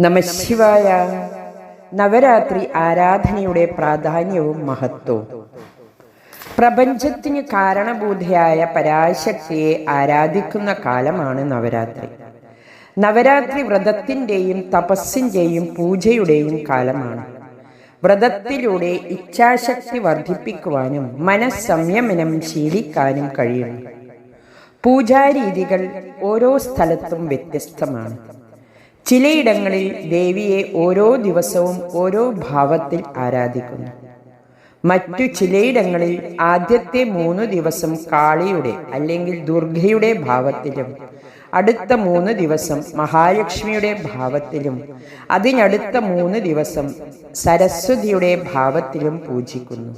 നമശിവായ നവരാത്രി ആരാധനയുടെ പ്രാധാന്യവും മഹത്വവും. പ്രപഞ്ചത്തിന് കാരണബോധയായ പരാശക്തിയെ ആരാധിക്കുന്ന കാലമാണ് നവരാത്രി. നവരാത്രി വ്രതത്തിന്റെയും തപസ്സിന്റെയും പൂജയുടെയും കാലമാണ്. വ്രതത്തിലൂടെ ഇച്ഛാശക്തി വർദ്ധിപ്പിക്കുവാനും മനസ്സംയമനം ശീലിക്കാനും കഴിയുന്നു. പൂജാരീതികൾ ഓരോ സ്ഥലത്തും വ്യത്യസ്തമാണ്. ചിലയിടങ്ങളിൽ ദേവിയെ ഓരോ ദിവസവും ഓരോ ഭാവത്തിൽ ആരാധിക്കുന്നു. മറ്റു ചിലയിടങ്ങളിൽ ആദ്യത്തെ മൂന്ന് ദിവസം കാളിയുടെ അല്ലെങ്കിൽ ദുർഗയുടെ ഭാവത്തിലും അടുത്ത മൂന്ന് ദിവസം മഹാലക്ഷ്മിയുടെ ഭാവത്തിലും അതിനടുത്ത മൂന്ന് ദിവസം സരസ്വതിയുടെ ഭാവത്തിലും പൂജിക്കുന്നു.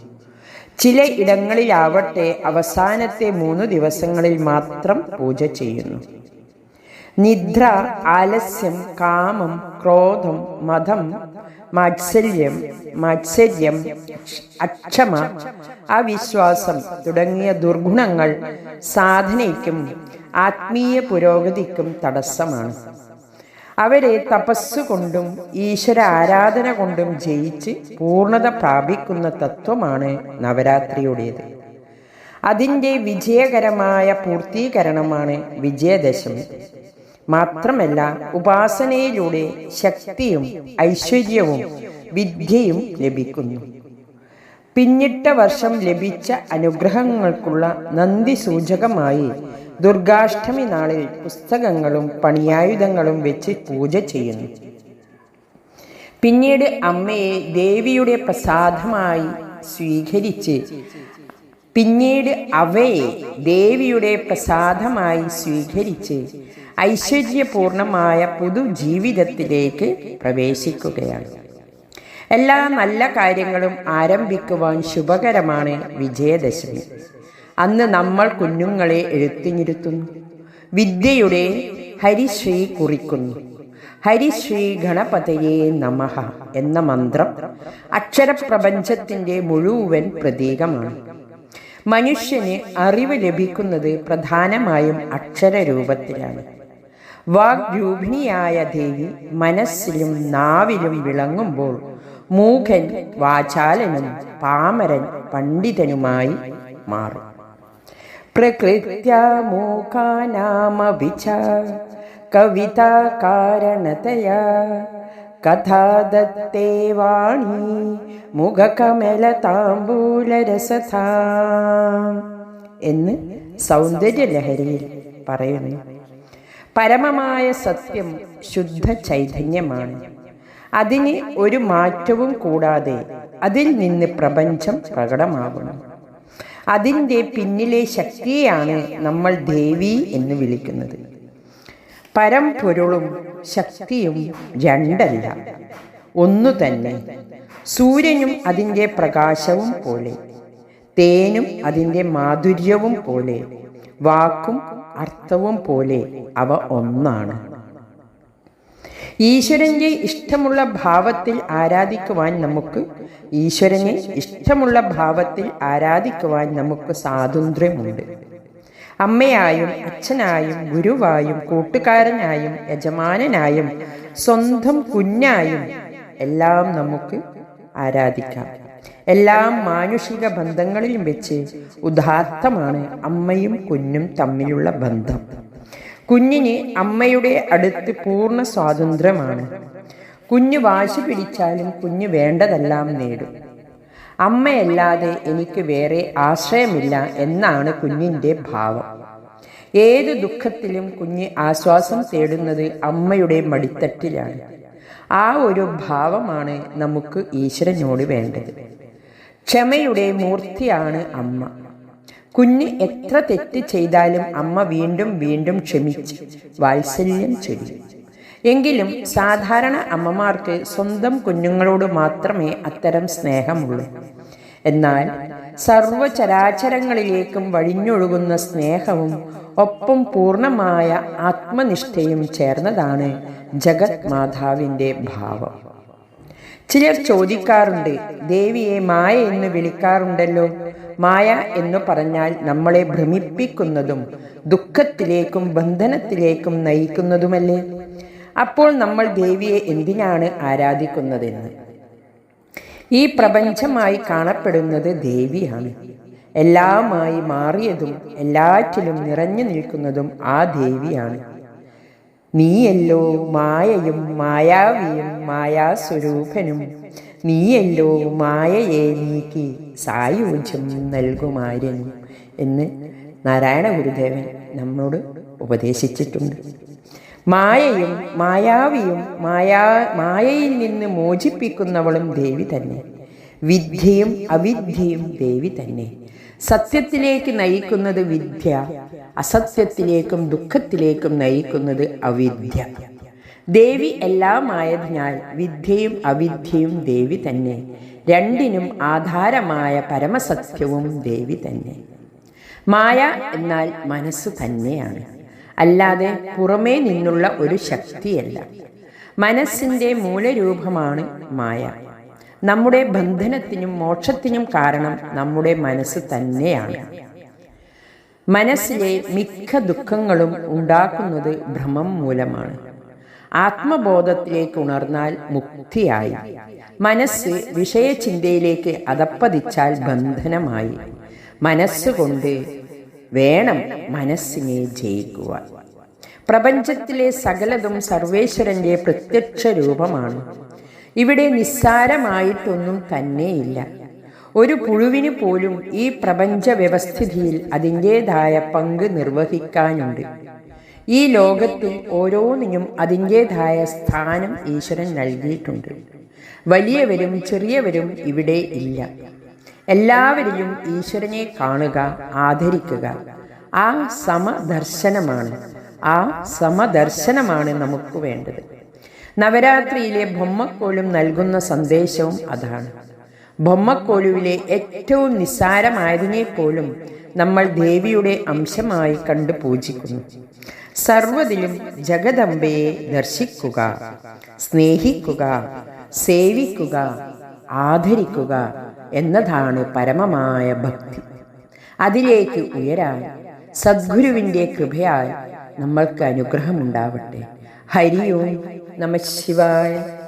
ചില ഇടങ്ങളിലാവട്ടെ അവസാനത്തെ മൂന്ന് ദിവസങ്ങളിൽ മാത്രം പൂജ ചെയ്യുന്നു. നിദ്ര ആലസ്യം കാമം ക്രോധം മതം മാത്സല്യം മാത്സര്യം അക്ഷമ അവിശ്വാസം തുടങ്ങിയ ദുർഗുണങ്ങൾ സാധനയ്ക്കും ആത്മീയ പുരോഗതിക്കും തടസ്സമാണ്. അവരെ തപസ്സുകൊണ്ടും ഈശ്വര ആരാധന കൊണ്ടും ജയിച്ച് പൂർണത പ്രാപിക്കുന്ന തത്വമാണ് നവരാത്രിയുടേത്. അതിന്റെ വിജയകരമായ പൂർത്തീകരണമാണ് വിജയദശമി. മാത്രമല്ല ഉപാസനയിലൂടെ ശക്തിയും ഐശ്വര്യവും വിദ്യയും ലഭിക്കുന്നു. പിന്നിട്ട വർഷം ലഭിച്ച അനുഗ്രഹങ്ങൾക്കുള്ള നന്ദി സൂചകമായി ദുർഗാഷ്ടമി നാളിൽ പുസ്തകങ്ങളും പണിയായുധങ്ങളും വെച്ച് പൂജ ചെയ്യുന്നു. പിന്നീട് അമ്മയെ ദേവിയുടെ പ്രസാദമായി സ്വീകരിച്ച് പിന്നീട് അവയെ ദേവിയുടെ പ്രസാദമായി സ്വീകരിച്ച് ഐശ്വര്യപൂർണമായ പുതുജീവിതത്തിലേക്ക് പ്രവേശിക്കുകയാണ്. എല്ലാ നല്ല കാര്യങ്ങളും ആരംഭിക്കുവാൻ ശുഭകരമാണ് വിജയദശമി. അന്ന് നമ്മൾ കുഞ്ഞുങ്ങളെ എഴുത്തിനിരുത്തുന്നു. വിദ്യയുടെ ഹരിശ്രീ കുറിക്കുന്നു. ഹരിശ്രീ ഗണപതയെ നമഹ എന്ന മന്ത്രം അക്ഷരപ്രപഞ്ചത്തിന്റെ മുഴുവൻ പ്രതീകമാണ്. മനുഷ്യന് അറിവ് ലഭിക്കുന്നത് പ്രധാനമായും അക്ഷരരൂപത്തിലാണ്. വാഗ്രൂപിണിയായ ദേവി മനസ്സിലും നാവിലും വിളങ്ങുമ്പോൾ മൂഖൻ വാചാലനും പാമരൻ പണ്ഡിതനുമായി മാറും. പ്രകൃത്യമൂഖാനാമവിച കവിത കാരണതയാ കഥാദത്തേ വാണി മുഖകമല താമ്പൂലരസഥാ എന്ന് സൗന്ദര്യലഹരിയിൽ പറയുന്നു. പരമമായ സത്യം ശുദ്ധ ചൈതന്യമാണ്. അതിന് ഒരു മാറ്റവും കൂടാതെ അതിൽ നിന്ന് പ്രപഞ്ചം പ്രകടമാകണം അതിന്റെ പിന്നിലെ ശക്തിയാണ് നമ്മൾ ദേവി എന്ന് വിളിക്കുന്നത്. പരംപൊരുളും ശക്തിയും രണ്ടല്ല. ഒന്നു തന്നെ. സൂര്യനും അതിന്റെ പ്രകാശവും പോലെ. തേനും അതിന്റെ മാധുര്യവും പോലെ. വാക്കും അർത്ഥവും പോലെ അവ ഒന്നാണ്. ഈശ്വരന്റെ ഇഷ്ടമുള്ള ഭാവത്തിൽ ആരാധിക്കുവാൻ നമുക്ക് ഈശ്വരനെ ഇഷ്ടമുള്ള ഭാവത്തിൽ ആരാധിക്കുവാൻ നമുക്ക് സ്വാതന്ത്ര്യമുണ്ട്. അമ്മയായും അച്ഛനായും ഗുരുവായും കൂട്ടുകാരനായും യജമാനനായും സ്വന്തം കുഞ്ഞായും എല്ലാം നമുക്ക് ആരാധിക്കാം. എല്ലാം മാനുഷിക ബന്ധങ്ങളിലും വെച്ച് ഉദാത്തമാണ് അമ്മയും കുഞ്ഞും തമ്മിലുള്ള ബന്ധം. കുഞ്ഞിന് അമ്മയുടെ അടുത്ത് പൂർണ സ്വാതന്ത്ര്യമാണ്. കുഞ്ഞു വാശി പിടിച്ചാലും കുഞ്ഞ് വേണ്ടതെല്ലാം നേടും. അമ്മയല്ലാതെ എനിക്ക് വേറെ ആശ്രയമില്ല എന്നാണ് കുഞ്ഞിന്റെ ഭാവം. ഏത് ദുഃഖത്തിലും കുഞ്ഞ് ആശ്വാസം തേടുന്നത് അമ്മയുടെ മടിത്തട്ടിലാണ്. ആ ഒരു ഭാവമാണ് നമുക്ക് ഈശ്വരനോട് വേണ്ടത്. ക്ഷമയുടെ മൂർത്തിയാണ് അമ്മ. കുഞ്ഞ് എത്ര തെറ്റ് ചെയ്താലും അമ്മ വീണ്ടും വീണ്ടും ക്ഷമിച്ച്. വാത്സല്യം ചൊല്ലും എങ്കിലും സാധാരണ അമ്മമാർക്ക് സ്വന്തം കുഞ്ഞുങ്ങളോട് മാത്രമേ അത്തരം സ്നേഹമുള്ളൂ. എന്നാൽ സർവചരാചരങ്ങളിലേക്കും വഴിഞ്ഞൊഴുകുന്ന സ്നേഹവും ഒപ്പം പൂർണമായ ആത്മനിഷ്ഠയും ചേർന്നതാണ് ജഗത് മാതാവിന്റെ ഭാവം. ചിലർ ചോദിക്കാറുണ്ട് ദേവിയെ മായ എന്ന് വിളിക്കാറുണ്ടല്ലോ. മായ എന്ന് പറഞ്ഞാൽ നമ്മളെ ഭ്രമിപ്പിക്കുന്നതും ദുഃഖത്തിലേക്കും ബന്ധനത്തിലേക്കും നയിക്കുന്നതുമല്ലേ? അപ്പോൾ നമ്മൾ ദേവിയെ എന്തിനാണ് ആരാധിക്കുന്നതെന്ന്. ഈ പ്രപഞ്ചമായി കാണപ്പെടുന്നത് ദേവിയാണ്. എല്ലാമായി മാറിയതും എല്ലാറ്റിലും നിറഞ്ഞു നിൽക്കുന്നതും ആ ദേവിയാണ്. നീയല്ലോ മായയും മായാവിയും മായാസ്വരൂപനും. നീയല്ലോ മായയെ നീക്കി സായുജ്യം നൽകുമാരനും എന്ന് നാരായണ ഗുരുദേവൻ നമ്മോട് ഉപദേശിച്ചിട്ടുണ്ട്. മായയും മായാവിയും മായാ മായയിൽ നിന്ന് മോചിപ്പിക്കുന്നവളും ദേവി തന്നെ. വിദ്യയും അവിദ്യയും ദേവി തന്നെ. സത്യത്തിലേക്ക് നയിക്കുന്നത് വിദ്യ അസത്യത്തിലേക്കും ദുഃഖത്തിലേക്കും നയിക്കുന്നത് അവിദ്യ. ദേവി എല്ലാമായതിനാൽ വിദ്യയും അവിദ്യയും ദേവി തന്നെ. രണ്ടിനും ആധാരമായ പരമസത്യവും ദേവി തന്നെ. മായ എന്നാൽ മനസ്സ് തന്നെയാണ്. അല്ലാതെ പുറമേ നിന്നുള്ള ഒരു ശക്തിയല്ല. മനസ്സിന്റെ മൂലരൂപമാണ് മായ. നമ്മുടെ ബന്ധനത്തിനും മോക്ഷത്തിനും കാരണം നമ്മുടെ മനസ്സ് തന്നെയാണ്. മനസ്സിലെ മിക്ക ദുഃഖങ്ങളും ഉണ്ടാക്കുന്നത് ഭ്രമം മൂലമാണ്. ആത്മബോധത്തിലേക്ക് ഉണർന്നാൽ മുക്തിയായി. മനസ്സ് വിഷയചിന്തയിലേക്ക് അതപ്പതിച്ചാൽ ബന്ധനമായി. മനസ്സുകൊണ്ട് വേണം മനസ്സിനെ ജയിക്കുവാൻ. പ്രപഞ്ചത്തിലെ സകലതും സർവേശ്വരന്റെ പ്രത്യക്ഷ രൂപമാണ് ഇവിടെ നിസ്സാരമായിട്ടൊന്നും തന്നെയില്ല. ഒരു പുഴുവിന് പോലും ഈ പ്രപഞ്ച വ്യവസ്ഥിതിയിൽ അതിന്റെതായ പങ്ക് നിർവഹിക്കാനുണ്ട്. ഈ ലോകത്തിൽ ഓരോന്നിനും അതിന്റെതായ സ്ഥാനം ഈശ്വരൻ നൽകിയിട്ടുണ്ട്. വലിയവരും ചെറിയവരും ഇവിടെ ഇല്ല. എല്ലാവരിലും ഈശ്വരനെ കാണുക ആദരിക്കുക. ആ സമദർശനമാണ് ആ സമദർശനമാണ് നമുക്ക് വേണ്ടത്. നവരാത്രിയിലെ ബൊമ്മക്കോലും നൽകുന്ന സന്ദേശവും അതാണ്. ബൊമ്മക്കോലുവിലെ ഏറ്റവും നിസ്സാരമായതിനെ പോലും നമ്മൾ ദേവിയുടെ അംശമായി കണ്ടു പൂജിക്കുന്നു. സർവതിലും ജഗദംബയെ ദർശിക്കുക സ്നേഹിക്കുക സേവിക്കുക ആദരിക്കുക എന്നതാണ് പരമമായ ഭക്തി. അതിലേക്ക് ഉയരാൻ സദ്ഗുരുവിന്റെ കൃപയാൽ നമ്മൾക്ക് അനുഗ്രഹമുണ്ടാവട്ടെ. ഹരി ഓം നമ ശിവായ.